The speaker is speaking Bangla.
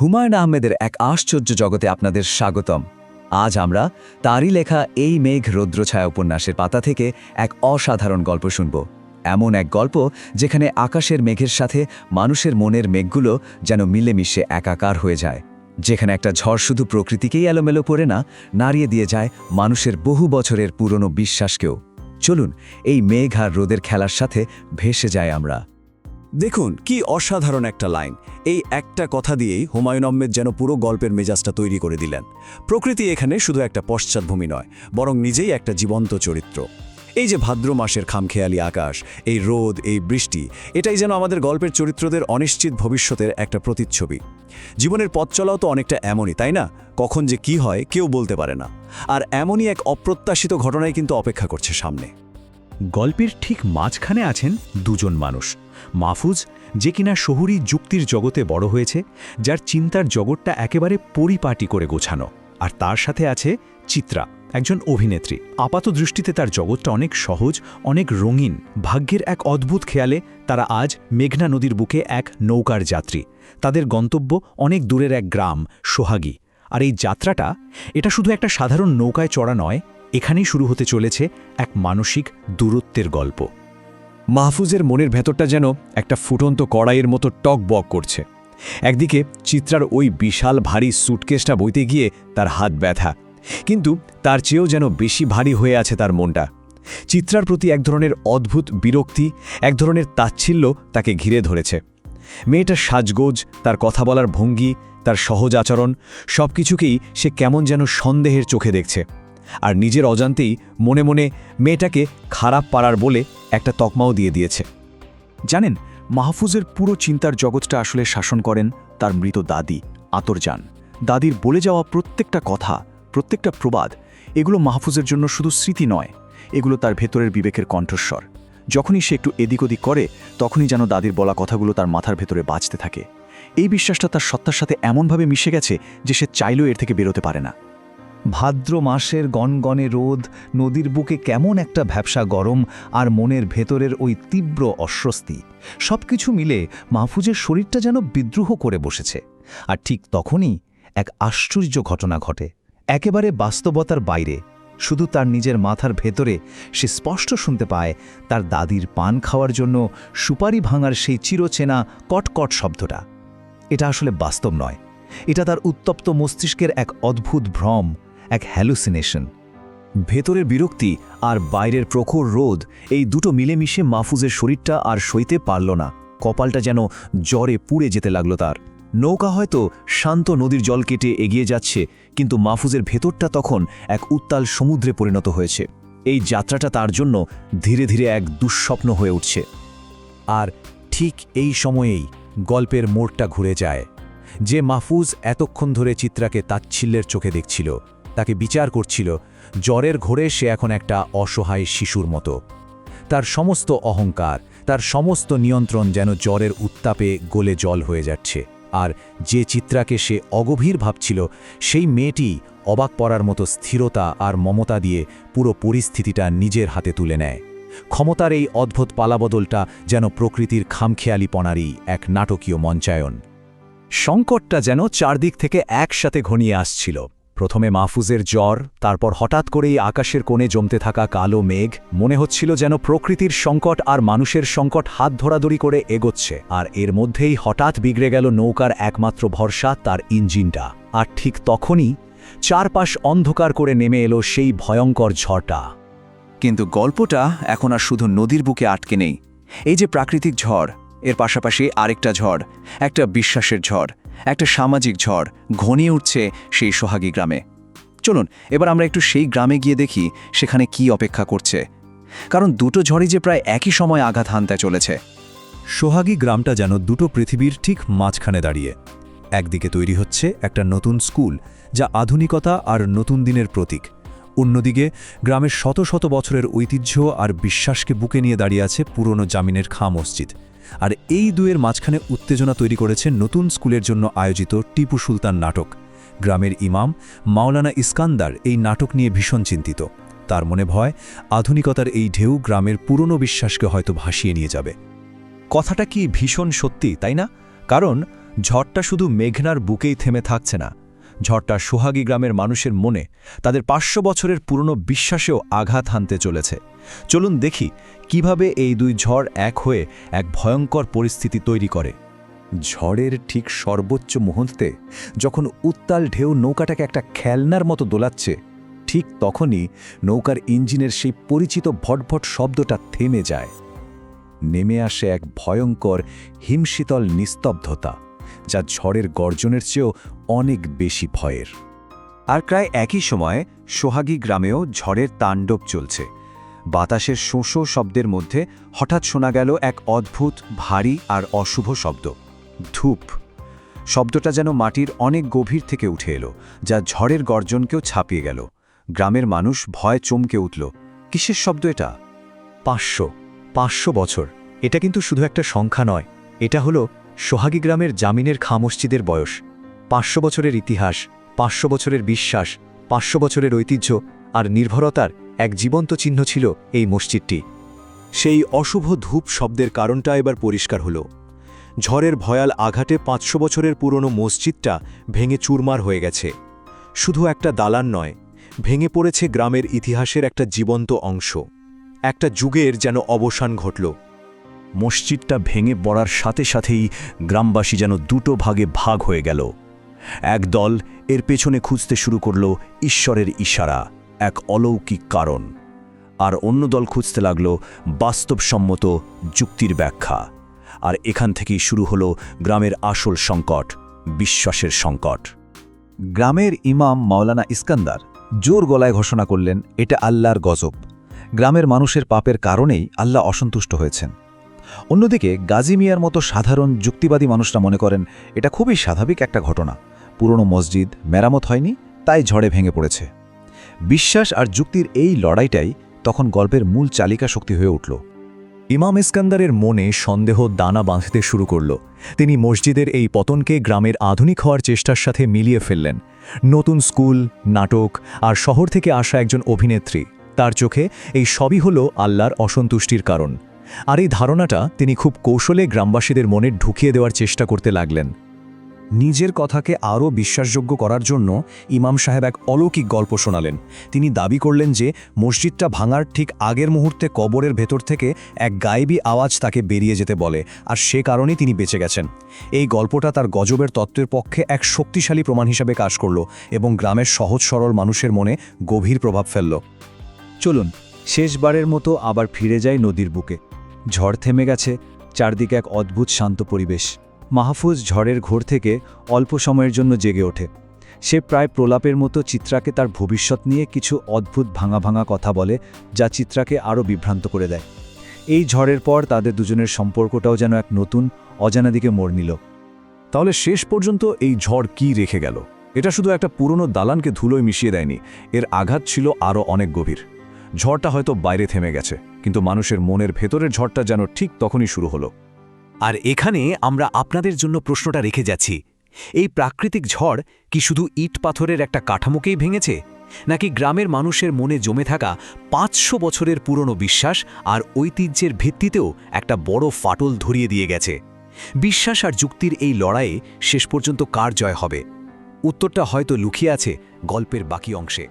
হুমায়ুন আহমেদের এক আশ্চর্য জগতে আপনাদের স্বাগতম। আজ আমরা তারই লেখা এই মেঘ রৌদ্রছায়া উপন্যাসের পাতা থেকে এক অসাধারণ গল্প শুনব। এমন এক গল্প যেখানে আকাশের মেঘের সাথে মানুষের মনের মেঘগুলো যেন মিলেমিশে একাকার হয়ে যায়। যেখানে একটা ঝড় শুধু প্রকৃতিকেই এলোমেলো করে না, নাড়িয়ে দিয়ে যায় মানুষের বহু বছরের পুরনো বিশ্বাসকেও। চলুন, এই মেঘ আর রোদের খেলার সাথে ভেসে যায় আমরা। দেখুন, কি অসাধারণ একটা লাইন। এই একটা কথা দিয়েই হুমায়ুন আহমেদ যেন পুরো গল্পের মেজাজটা তৈরি করে দিলেন। প্রকৃতি এখানে শুধু একটা পশ্চাৎভূমি নয়, বরং নিজেই একটা জীবন্ত চরিত্র। এই যে ভাদ্র মাসের খামখেয়ালি আকাশ, এই রোদ, এই বৃষ্টি, এটাই যেন আমাদের গল্পের চরিত্রদের অনিশ্চিত ভবিষ্যতের একটা প্রতিচ্ছবি। জীবনের পথ চলাও তো অনেকটা এমনই, তাই না? কখন যে কি হয়, কেউ বলতে পারে না। আর এমনই এক অপ্রত্যাশিত ঘটনাই কিন্তু অপেক্ষা করছে সামনে। গল্পের ঠিক মাঝখানে আছেন দুজন মানুষ। মাহফুজ, যে কিনা শহুরি যুক্তির জগতে বড় হয়েছে, যার চিন্তার জগৎটা একেবারে পরিপাটি করে গোছানো। আর তার সাথে আছে চিত্রা, একজন অভিনেত্রী। আপাত দৃষ্টিতে তার জগৎটা অনেক সহজ, অনেক রঙিন। ভাগ্যের এক অদ্ভুত খেয়ালে তারা আজ মেঘনা নদীর বুকে এক নৌকার যাত্রী। তাদের গন্তব্য অনেক দূরের এক গ্রাম, সোহাগী। আর এই যাত্রাটা, এটা শুধু একটা সাধারণ নৌকায় চড়া নয়, এখানেই শুরু হতে চলেছে এক মানসিক দূরত্বের গল্প। মাহফুজের মনের ভেতরটা যেন একটা ফুটন্ত কড়াইয়ের মতো টক বক করছে। একদিকে চিত্রার ওই বিশাল ভারী সুটকেসটা বইতে গিয়ে তার হাত ব্যথা, কিন্তু তার চেয়েও যেন বেশি ভারী হয়ে আছে তার মনটা। চিত্রার প্রতি এক ধরনের অদ্ভুত বিরক্তি এক ধরনের তাচ্ছিল্য তাকে ঘিরে ধরেছে। মেয়েটার সাজগোজ, তার কথা বলার ভঙ্গি, তার সহজ আচরণ সব কিছুকেই সে কেমন যেন সন্দেহের চোখে দেখছে। আর নিজের অজান্তেই মনে মনে মেয়েটাকে খারাপ পাড়ার বলে একটা তকমাও দিয়ে দিয়েছে। জানেন, মাহফুজের পুরো চিন্তার জগৎটা আসলে শাসন করেন তার মৃত দাদি আতরজান দাদির বলে যাওয়া প্রত্যেকটা কথা, প্রত্যেকটা প্রবাদ, এগুলো মাহফুজের জন্য শুধু স্মৃতি নয়, এগুলো তার ভেতরের বিবেকের কণ্ঠস্বর। যখনই সে একটু এদিক ওদিক করে, তখনই যেন দাদির বলা কথাগুলো তার মাথার ভেতরে বাঁচতে থাকে। এই বিশ্বাসটা তার সত্তার সাথে এমনভাবে মিশে গেছে যে সে চাইলেও এর থেকে বেরোতে পারে না। ভাদ্র মাসের গনগনে রোদ, নদীর বুকে কেমন একটা ভ্যাবসা গরম আর মনের ভেতরের ওই তীব্র অস্বস্তি। সবকিছু মিলে মাহফুজের শরীরটা যেন বিদ্রোহ করে বসেছে। আর ঠিক তখনই এক আশ্চর্য ঘটনা ঘটে। একেবারে বাস্তবতার বাইরে। শুধু তার নিজের মাথার ভেতরে সে স্পষ্ট শুনতে পায় তার দাদির পান খাওয়ার জন্য সুপারি ভাঙার সেই চিরচেনা কটকট শব্দটা। এটা আসলে বাস্তব নয়। এটা তার উত্তপ্ত মস্তিষ্কের এক অদ্ভুত ভ্রম। এক হ্যালুসিনেশন ভেতরের বিরক্তি আর বাইরের প্রখর রোদ এই দুটো মিলেমিশে মাহফুজের শরীরটা আর সইতে পারল না। কপালটা যেন জ্বরে পুড়ে যেতে লাগল তার। নৌকা হয়তো শান্ত নদীর জল কেটে এগিয়ে যাচ্ছে, কিন্তু মাহফুজের ভেতরটা তখন এক উত্তাল সমুদ্রে পরিণত হয়েছে। এই যাত্রাটা তার জন্য ধীরে ধীরে এক দুঃস্বপ্ন হয়ে উঠছে। আর ঠিক এই সময়েই গল্পের মোড়টা ঘুরে যায়। যে মাহফুজ এতক্ষণ ধরে চিত্রাকে তাচ্ছিল্যের চোখে দেখছিল তাকে বিচার করছিল, জ্বরের ঘোরে সে এখন একটা অসহায় শিশুর মতো। তার সমস্ত অহংকার, তার সমস্ত নিয়ন্ত্রণ যেন জ্বরের উত্তাপে গলে জল হয়ে যাচ্ছে, আর যে চিত্রাকে সে অগভীর ভাবছিল, সেই মেয়েটি অবাক পড়ার মতো স্থিরতা আর মমতা দিয়ে পুরো পরিস্থিতিটা নিজের হাতে তুলে নেয়। ক্ষমতার এই অদ্ভুত পালাবদলটা যেন প্রকৃতির খামখেয়ালিপনারই এক নাটকীয় মঞ্চায়ন। সংকটটা যেন চারদিক থেকে একসাথে ঘনিয়ে আসছিল। প্রথমে মাহফুজের জ্বর, তারপর হঠাৎ করেই আকাশের কোণে জমতে থাকা কালো মেঘ, মনে হচ্ছিল যেন প্রকৃতির সংকট আর মানুষের সংকট হাত ধরাধরি করে এগোচ্ছে, আর এর মধ্যেই হঠাৎ বিগড়ে গেল নৌকার একমাত্র ভরসা তার ইঞ্জিনটা। আর ঠিক তখনই চারপাশ অন্ধকার করে নেমে এলো সেই ভয়ঙ্কর ঝড়টা। কিন্তু গল্পটা এখন আর শুধু নদীর বুকে আটকে নেই। এই যে প্রাকৃতিক ঝড়, এর পাশাপাশি আরেকটা ঝড়, একটা বিশ্বাসের ঝড় একটা সামাজিক ঝড় ঘনিয়ে উঠছে সেই সোহাগী গ্রামে। চলুন, এবার আমরা একটু সেই গ্রামে গিয়ে দেখি সেখানে কি অপেক্ষা করছে। কারণ দুটো ঝড়ই যে প্রায় একই সময় আঘাত হানতে চলেছে। সোহাগী গ্রামটা যেন দুটো পৃথিবীর ঠিক মাঝখানে দাঁড়িয়ে। একদিকে তৈরি হচ্ছে একটা নতুন স্কুল, যা আধুনিকতা আর নতুন দিনের প্রতীক। অন্যদিকে গ্রামের শত শত বছরের ঐতিহ্য আর বিশ্বাসকে বুকে নিয়ে দাঁড়িয়ে আছে পুরনো জামিনের খা মসজিদ আর এই দুয়ের মাঝখানে উত্তেজনা তৈরি করেছে নতুন স্কুলের জন্য আয়োজিত টিপু সুলতান নাটক। গ্রামের ইমাম মাওলানা ইস্কান্দার এই নাটক নিয়ে ভীষণ চিন্তিত। তার মনে ভয়, আধুনিকতার এই ঢেউ গ্রামের পুরনো বিশ্বাসকে হয়তো ভাসিয়ে নিয়ে যাবে। কথাটা কি ভীষণ সত্যি, তাই না? কারণ ঝড়টা শুধু মেঘনার বুকেই থেমে থাকছে না। ঝড়টা সোহাগী গ্রামের মানুষের মনে, তাদের পাঁচশো বছরের পুরনো বিশ্বাসেও আঘাত হানতে চলেছে। চলুন দেখি কীভাবে এই দুই ঝড় এক হয়ে এক ভয়ঙ্কর পরিস্থিতি তৈরি করে। ঝড়ের ঠিক সর্বোচ্চ মুহূর্তে যখন উত্তাল ঢেউ নৌকাটাকে একটা খেলনার মতো দোলাচ্ছে, ঠিক তখনই নৌকার ইঞ্জিনের সেই পরিচিত ভটভট শব্দটা থেমে যায়। নেমে আসে এক ভয়ঙ্কর হিমশীতল নিস্তব্ধতা, যা ঝড়ের গর্জনের চেয়েও অনেক বেশি ভয়ের। আর প্রায় একই সময়ে সোহাগী গ্রামেও ঝড়ের তাণ্ডব চলছে। বাতাসের শোঁশো শব্দের মধ্যে হঠাৎ শোনা গেল এক অদ্ভুত, ভারী আর অশুভ শব্দ। ধূপ। শব্দটা যেন মাটির অনেক গভীর থেকে উঠে এলো, যা ঝড়ের গর্জনকেও ছাপিয়ে গেল। গ্রামের মানুষ ভয় চমকে উঠল, কিসের শব্দ এটা? পাঁচশো। পাঁচশো বছর। এটা কিন্তু শুধু একটা সংখ্যা নয়। এটা হলো সোহাগী গ্রামের জামিনের খা মসজিদের বয়স। পাঁচশো বছরের ইতিহাস, পাঁচশো বছরের বিশ্বাস, পাঁচশো বছরের ঐতিহ্য আর নির্ভরতার এক জীবন্ত চিহ্ন ছিল এই মসজিদটি। সেই অশুভ ধূপ শব্দের কারণটা এবার পরিষ্কার হল। ঝড়ের ভয়াল আঘাতে পাঁচশো বছরের পুরনো মসজিদটা ভেঙে চুরমার হয়ে গেছে। শুধু একটা দালান নয়, ভেঙে পড়েছে গ্রামের ইতিহাসের একটা জীবন্ত অংশ। একটা যুগের যেন অবসান ঘটল। মসজিদটা ভেঙে পড়ার সাথে সাথেই গ্রামবাসী যেন দুটো ভাগে ভাগ হয়ে গেল। এক দল এর পেছনে খুঁজতে শুরু করল ঈশ্বরের ইশারা। এক অলৌকিক কারণ। আর অন্য দল খুঁজতে লাগল বাস্তবসম্মত যুক্তির ব্যাখ্যা। আর এখান থেকেই শুরু হলো গ্রামের আসল সংকট, বিশ্বাসের সংকট। গ্রামের ইমাম মাওলানা ইস্কান্দার জোর গলায় ঘোষণা করলেন, এটা আল্লাহর গজব। গ্রামের মানুষের পাপের কারণেই আল্লাহ অসন্তুষ্ট হয়েছেন। অন্যদিকে গাজী মিয়ার মতো সাধারণ যুক্তিবাদী মানুষরা মনে করেন, এটা খুবই স্বাভাবিক একটা ঘটনা। পুরনো মসজিদ মেরামত হয়নি, তাই ঝড়ে ভেঙে পড়েছে। বিশ্বাস আর যুক্তির এই লড়াইটাই তখন গল্পের মূল চালিকা শক্তি হয়ে উঠল। ইমাম ইস্কান্দারের মনে সন্দেহ দানা বাঁধতে শুরু করল। তিনি মসজিদের এই পতনকে গ্রামের আধুনিক হওয়ার চেষ্টার সাথে মিলিয়ে ফেললেন। নতুন স্কুল, নাটক আর শহর থেকে আসা একজন অভিনেত্রী। তার চোখে এই সবই হল আল্লাহর অসন্তুষ্টির কারণ। আর এই ধারণাটা তিনি খুব কৌশলে গ্রামবাসীদের মনে ঢুকিয়ে দেওয়ার চেষ্টা করতে লাগলেন। নিজের কথাকে আরও বিশ্বাসযোগ্য করার জন্য ইমাম সাহেব এক অলৌকিক গল্প শোনালেন। তিনি দাবি করলেন যে, মসজিদটা ভাঙার ঠিক আগের মুহূর্তে কবরের ভেতর থেকে এক গায়েবী আওয়াজ তাকে বেরিয়ে যেতে বলে, আর সে কারণেই তিনি বেঁচে গেছেন। এই গল্পটা তার গজবের তত্ত্বের পক্ষে এক শক্তিশালী প্রমাণ হিসাবে কাজ করল এবং গ্রামের সহজ সরল মানুষের মনে গভীর প্রভাব ফেলল। চলুন, শেষবারের মতো আবার ফিরে যায় নদীর বুকে। ঝড় থেমে গেছে, চারদিকে এক অদ্ভুত শান্ত পরিবেশ। মাহফুজ ঝড়ের ঘোর থেকে অল্প সময়ের জন্য জেগে ওঠে। সে প্রায় প্রলাপের মতো চিত্রাকে তার ভবিষ্যৎ নিয়ে কিছু অদ্ভুত ভাঙা ভাঙা কথা বলে, যা চিত্রাকে আরও বিভ্রান্ত করে দেয়। এই ঝড়ের পর তাদের দুজনের সম্পর্কটাও যেন এক নতুন, অজানা দিকে মোড় নিল। তাহলে শেষ পর্যন্ত এই ঝড় কি রেখে গেল? এটা শুধু একটা পুরনো দালানকে ধুলোয় মিশিয়ে দেয়নি, এর আঘাত ছিল আরও অনেক গভীর। ঝড়টা হয়তো বাইরে থেমে গেছে, কিন্তু মানুষের মনের ভেতরের ঝড়টা যেন ঠিক তখনই শুরু হলো। আর এখানে আমরা আপনাদের জন্য প্রশ্নটা রেখে যাচ্ছি। এই প্রাকৃতিক ঝড় কি শুধু ইট পাথরের একটা কাঠামোকেই ভেঙেছে? নাকি গ্রামের মানুষের মনে জমে থাকা পাঁচশো বছরের পুরনো বিশ্বাস আর ঐতিহ্যের ভিত্তিতেও একটা বড় ফাটল ধরিয়ে দিয়ে গেছে? বিশ্বাস আর যুক্তির এই লড়াইয়ে শেষ পর্যন্ত কার জয় হবে? উত্তরটা হয়তো লুকিয়ে আছে গল্পের বাকি অংশে।